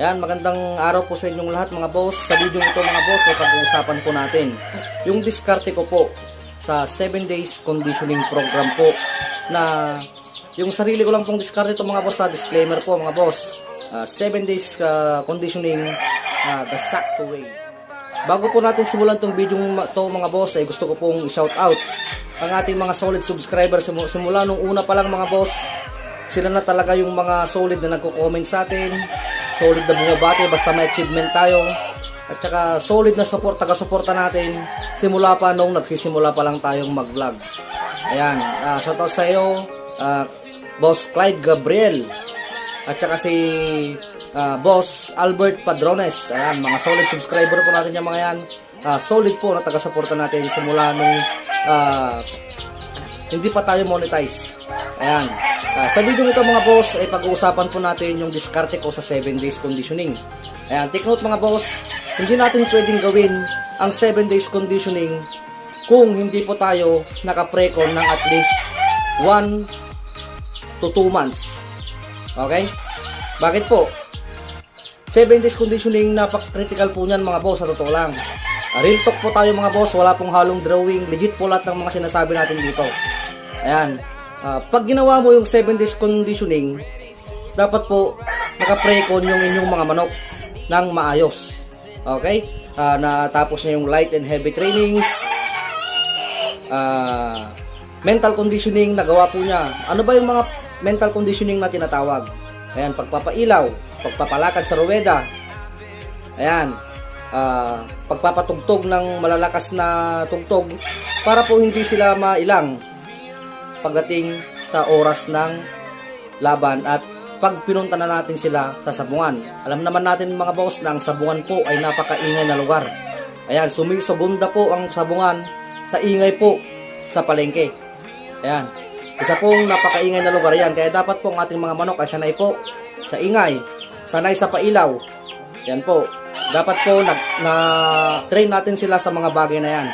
Ayan, magandang araw po sa inyong lahat mga boss. Sa video ito mga boss, ay pag-uusapan po natin yung diskarte ko po sa 7 days conditioning program po na yung sarili ko lang pong diskarte ito mga boss sa disclaimer po mga boss. 7 days ah, conditioning ah, the sakto way. Bago po natin simulan tong video to mga boss ay gusto ko pong i-shout out ang ating mga solid subscribers simu- simula nung una pa lang mga boss sila na talaga yung mga solid na nagko-comment sa atin solid na bumabati basta may achievement tayo. At saka solid na support taga-suporta natin. Simula pa nung nagsisimula pa lang tayong mag-vlog. Ayan uh, shout out sa iyo ah, boss Clyde Gabriel. At saka si ah, boss Albert Padrones. Ayan mga solid subscriber po natin yung mga yan. Ah, solid po na taga-suporta natin simula nung ah, hindi pa tayo monetize. Ayan. Ah, sa video nito mga boss, ay pag-uusapan po natin yung diskarte ko sa 7 days conditioning. Ayan, take note mga boss, hindi natin pwedeng gawin ang 7 days conditioning kung hindi po tayo naka-precon ng at least 1 to 2 months. Okay? Bakit po? 7 days conditioning, napak-critical po niyan mga boss, sa totoo lang. Real talk po tayo mga boss, wala pong halong drawing, legit po lahat ng mga sinasabi natin dito. Ayan. Ah, pag ginawa mo yung 7 days conditioning, dapat po naka-precon yung inyong mga manok ng maayos. Okay? Ah, natapos na yung light and heavy trainings. Ah, mental conditioning nagawa po niya. Ano ba yung mga mental conditioning na tinatawag? Ayan, pagpapailaw, pagpapalakad sa ruweda. Ayan, ah, pagpapatugtog ng malalakas na tugtog para po hindi sila mailang pagdating sa oras ng laban at pag pinunta na natin sila sa sabungan. Alam naman natin mga boss na ang sabungan po ay napakaingay na lugar. Ayan, sumisugunda po ang sabungan sa ingay po sa palengke. Ayan, isa pong napakaingay na lugar yan. Kaya dapat po ang ating mga manok ay sanay po sa ingay, sanay sa pailaw. Yan po. Dapat po nag, na train natin sila sa mga bagay na yan.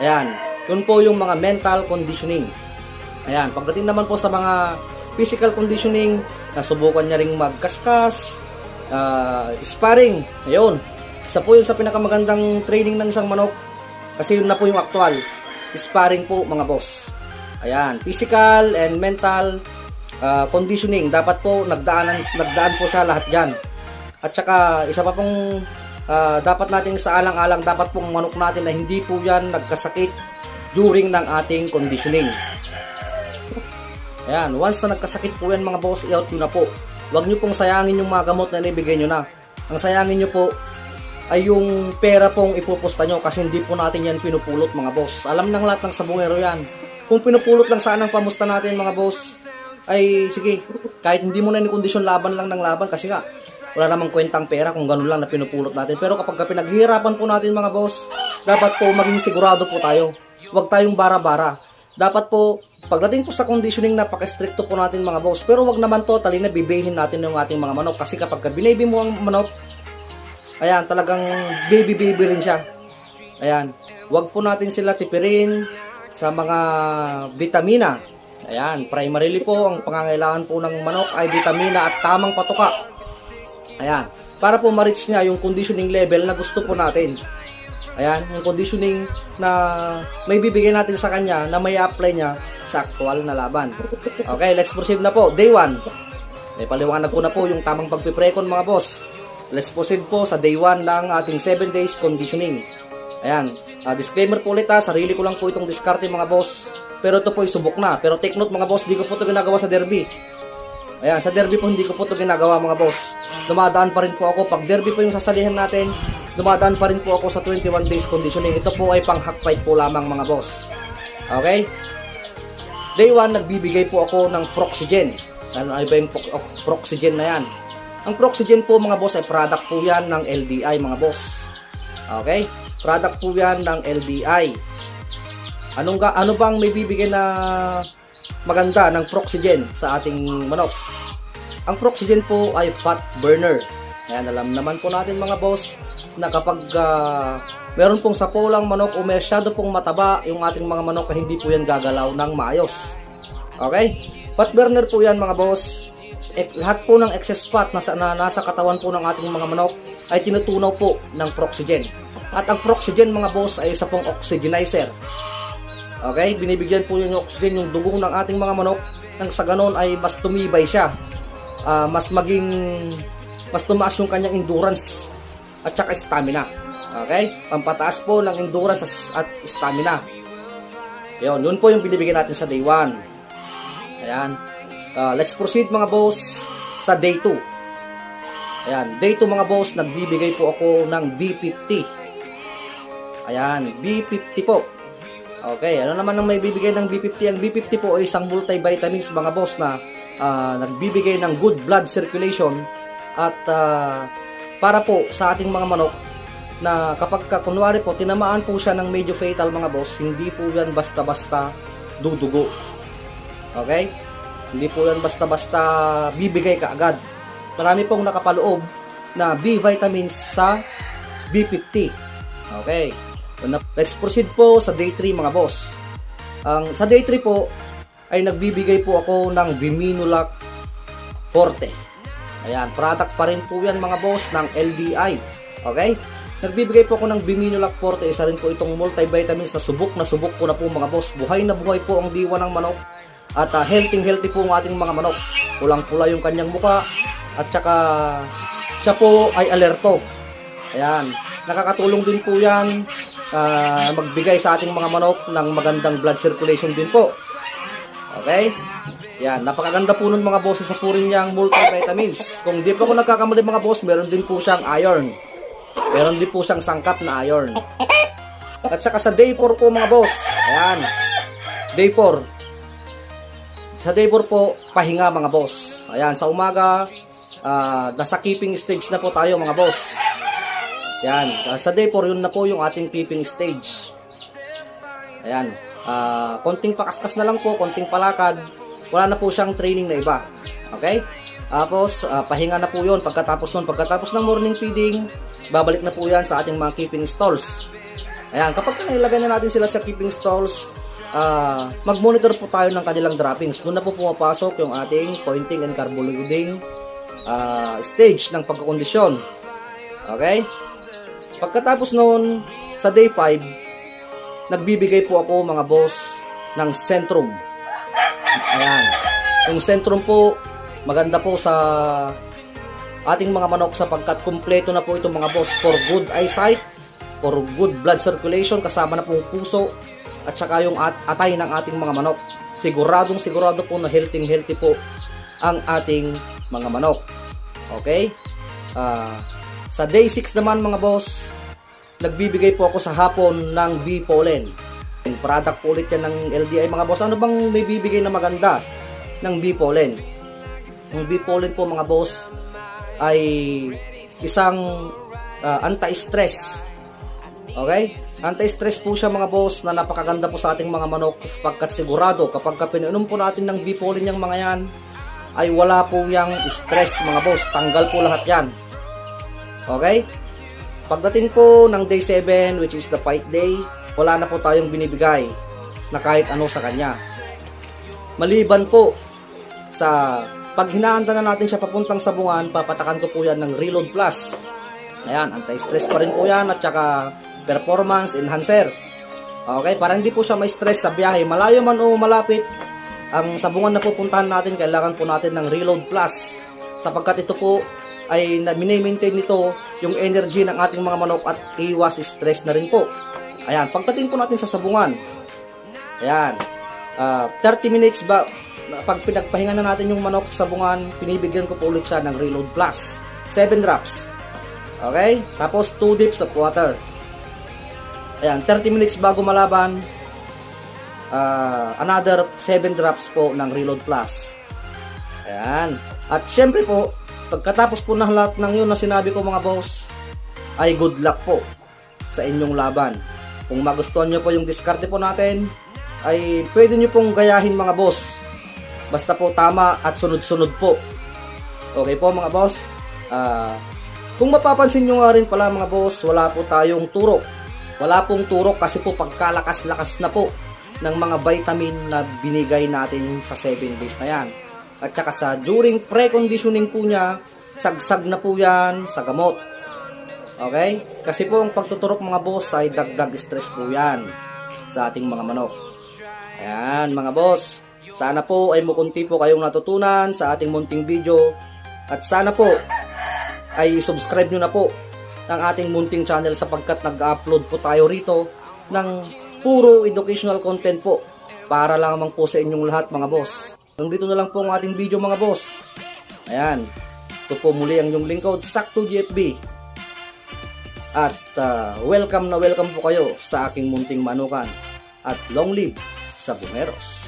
Ayan, yun po yung mga mental conditioning. Ayan, pagdating naman po sa mga physical conditioning, nasubukan niya ring magkaskas, ah, sparring. Ayun. Isa po yun sa pinakamagandang training ng isang manok. Kasi yun na po yung actual. Sparring po mga boss. Ayan, physical and mental ah, conditioning. Dapat po nagdaanan, nagdaan po sa lahat dyan. At saka, isa pa pong ah, dapat nating sa alang-alang, dapat pong manok natin na hindi po yan nagkasakit during ng ating conditioning. Ayan, once na nagkasakit po yan mga boss, i-out nyo na po. Huwag nyo pong sayangin yung mga gamot na nibigay nyo na. Ang sayangin nyo po ay yung pera pong ipupusta nyo kasi hindi po natin yan pinupulot mga boss. Alam ng lahat ng sabungero yan. Kung pinupulot lang sana ang pamusta natin mga boss, ay sige, kahit hindi mo na kondisyon laban lang ng laban kasi nga, wala namang kwentang pera kung ganun lang na pinupulot natin. Pero kapag ka pinaghihirapan po natin mga boss, dapat po maging sigurado po tayo. Huwag tayong bara-bara. Dapat po, pagdating po sa conditioning, napaka-stricto po natin mga boss. Pero wag naman totally na bibihin natin yung ating mga manok. Kasi kapag ka binaby mo ang manok, ayan, talagang baby-baby rin siya. Ayan, wag po natin sila tipirin sa mga vitamina. Ayan, primarily po, ang pangangailangan po ng manok ay vitamina at tamang patuka. Ayan, para po ma-reach niya yung conditioning level na gusto po natin. Ayan, yung conditioning na may bibigay natin sa kanya na may apply niya sa actual na laban. Okay, let's proceed na po. Day 1. Eh, paliwanag ko na po yung tamang pagpiprekon mga boss. Let's proceed po sa day 1 ng ating 7 days conditioning. Ayan, ah, disclaimer po ulit ha, sarili ko lang po itong diskarte mga boss. Pero ito po ay subok na. Pero take note mga boss, di ko po ito ginagawa sa derby. Ayan, sa derby po hindi ko po ito ginagawa mga boss. Dumadaan pa rin po ako. Pag derby po yung sasalihan natin, dumadaan pa rin po ako sa 21 days conditioning. Ito po ay pang hack fight po lamang mga boss. Okay? Day 1, nagbibigay po ako ng Proxygen. Ano ay ba yung oh, Proxygen na yan? Ang Proxygen po mga boss ay product po yan ng LDI mga boss. Okay? Product po yan ng LDI. Anong ga, ano bang may bibigay na maganda ng Proxygen sa ating manok? Ang Proxygen po ay fat burner. Ayan, alam naman po natin mga boss na kapag ah, meron pong sapolang manok o masyado pong mataba yung ating mga manok na hindi po yan gagalaw ng maayos. Okay? Fat burner po yan mga boss. ek- lahat po ng excess fat na, na nasa katawan po ng ating mga manok ay tinutunaw po ng Proxygen. At ang Proxygen mga boss ay isa pong oxygenizer. Okay, binibigyan po yun yung oxygen yung dugo ng ating mga manok nang sa ganon ay mas tumibay siya. Ah, mas maging mas tumaas yung kanyang endurance at saka stamina. Okay? Pampataas po ng endurance at stamina. Yun, yun po yung binibigyan natin sa day 1. Ayan. Ah, let's proceed mga boss sa day 2. Ayan, day 2 mga boss, nagbibigay po ako ng B50. Ayan, B50 po. Okay, ano naman ang may bibigay ng B50? Ang B50 po ay isang multivitamins mga boss na ah, nagbibigay ng good blood circulation at ah, para po sa ating mga manok na kapag ka, kunwari po tinamaan po siya ng medyo fatal mga boss, hindi po yan basta-basta dudugo. Okay? Hindi po yan basta-basta bibigay kaagad. Marami pong nakapaloob na B vitamins sa B50. Okay. Let's proceed po sa day 3 mga boss. Ang sa day 3 po ay nagbibigay po ako ng Biminulac Forte. Ayan, product pa rin po yan mga boss ng LDI. Okay? Nagbibigay po ako ng Biminulac Forte. Isa rin po itong multivitamins na subok na subok ko na po mga boss. Buhay na buhay po ang diwa ng manok. At uh, healthy healthy po ang ating mga manok. Pulang-pula yung kanyang muka. At saka siya po ay alerto. Ayan. Nakakatulong din po yan ah, magbigay sa ating mga manok ng magandang blood circulation din po. Okay? Yan, napakaganda po nun mga boses sa purin niyang multivitamins. Kung di po ako nagkakamali mga boss, meron din po siyang iron. Meron din po siyang sangkap na iron. At saka sa day 4 po mga boss. Ayan. Day 4. Sa day 4 po, pahinga mga boss. Ayan, sa umaga, ah, nasa keeping stage na po tayo mga boss. Yan, ah, sa day 4 yun na po yung ating keeping stage. Ayan, ah, konting pakaskas na lang po, konting palakad. Wala na po siyang training na iba. Okay? Tapos, ah, pahinga na po yun. Pagkatapos nun, pagkatapos ng morning feeding, babalik na po yan sa ating mga keeping stalls. Ayan, kapag nilagay na natin sila sa keeping stalls, ah, mag-monitor po tayo ng kanilang droppings. Doon na po pumapasok yung ating pointing and carbo loading ah, stage ng pagkakondisyon. Okay? Pagkatapos noon, sa day 5, nagbibigay po ako mga boss ng Centrum. Ayan. Yung Centrum po, maganda po sa ating mga manok sapagkat kumpleto na po itong mga boss for good eyesight, for good blood circulation, kasama na pong puso, at saka yung at atay ng ating mga manok. Siguradong sigurado po na healthy healthy po ang ating mga manok. Okay? Ah, sa day 6 naman mga boss, nagbibigay po ako sa hapon ng bee pollen. Product po ulit yan ng LDI mga boss. Ano bang may bibigay na maganda ng bee pollen? Yung bee pollen po mga boss ay isang ah, anti-stress. Okay? Anti-stress po siya mga boss na napakaganda po sa ating mga manok pagkat sigurado kapag ka po natin ng bee pollen yung mga yan ay wala po yung stress mga boss. Tanggal po lahat yan. Okay? Pagdating po ng day 7, which is the fight day, wala na po tayong binibigay na kahit ano sa kanya. Maliban po sa pag hinaanda na natin siya papuntang sabungan, papatakan ko po yan ng Reload Plus. Ayan, anti-stress pa rin po yan at saka performance enhancer. Okay, para hindi po siya may stress sa biyahe, malayo man o malapit, ang sabungan na pupuntahan natin, kailangan po natin ng Reload Plus. Sapagkat ito po ay na maintain nito yung energy ng ating mga manok at iwas stress na rin po. Ayan, pagdating po natin sa sabungan. Ayan. ah, 30 minutes ba pag pinagpahinga na natin yung manok sa sabungan, pinibigyan ko po ulit siya ng Reload Plus. 7 drops. Okay? Tapos 2 dips of water. Ayan, 30 minutes bago malaban, ah, another 7 drops po ng Reload Plus. Ayan. At syempre po, pagkatapos po ng lahat ng yun na sinabi ko mga boss, ay good luck po sa inyong laban. Kung magustuhan nyo po yung diskarte po natin, ay pwede nyo pong gayahin mga boss. Basta po tama at sunod-sunod po. Okay po mga boss. Ah, kung mapapansin nyo nga rin pala mga boss, wala po tayong turok. Wala pong turok kasi po pagkalakas-lakas na po ng mga vitamin na binigay natin sa 7 days na yan. At saka sa during preconditioning po niya, sagsag na po yan sa gamot. Okay? Kasi po ang pagtuturok mga boss ay dagdag stress po yan sa ating mga manok. Ayan mga boss. Sana po ay mukunti po kayong natutunan sa ating munting video. At sana po ay subscribe nyo na po ang ating munting channel sapagkat nag-upload po tayo rito ng puro educational content po para lamang po sa inyong lahat mga boss. Nandito na lang po ang ating video mga boss. Ayan. Ito po muli ang yung lingkod, Sakto GFB. At ah, welcome na welcome po kayo sa aking munting manukan. At long live sa Bumeros.